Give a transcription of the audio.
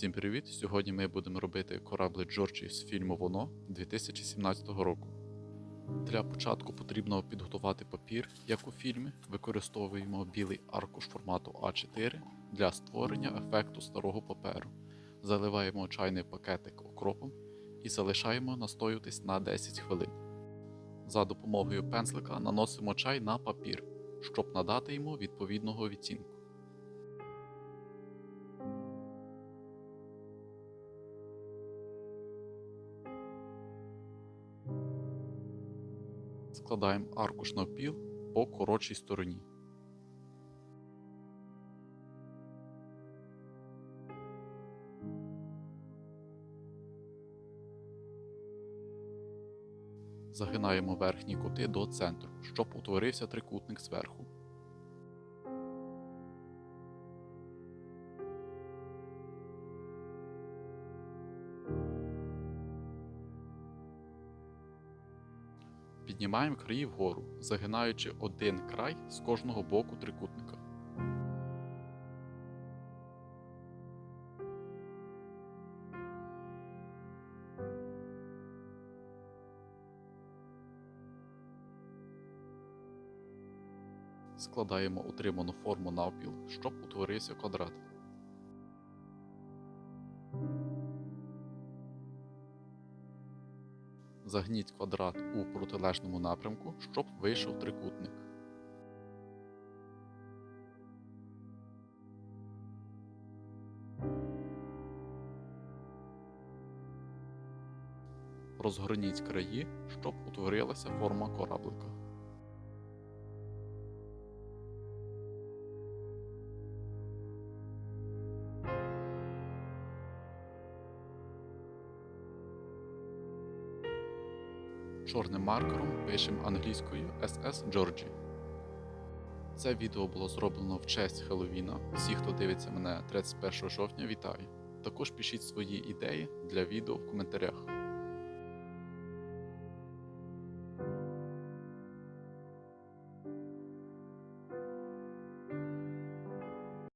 Всім привіт! Сьогодні ми будемо робити кораблик Джорджі з фільму Воно 2017 року. Для початку потрібно підготувати папір, як у фільмі. Використовуємо білий аркуш формату А4 для створення ефекту старого паперу. Заливаємо чайний пакетик окропом і залишаємо настоюватись на 10 хвилин. За допомогою пензлика наносимо чай на папір, щоб надати йому відповідного відтінку. Складаємо аркуш навпіл по коротшій стороні. Загинаємо верхні кути до центру, щоб утворився трикутник зверху. Піднімаємо краї вгору, загинаючи один край з кожного боку трикутника. Складаємо утриману форму навпіл, щоб утворився квадрат. Загніть квадрат у протилежному напрямку, щоб вийшов трикутник. Розгорніть краї, щоб утворилася форма кораблика. Чорним маркером пишемо англійською SS Georgie. Це відео було зроблено в честь Хеллоуіна. Всі, хто дивиться мене 31 жовтня, вітаю. Також пишіть свої ідеї для відео в коментарях.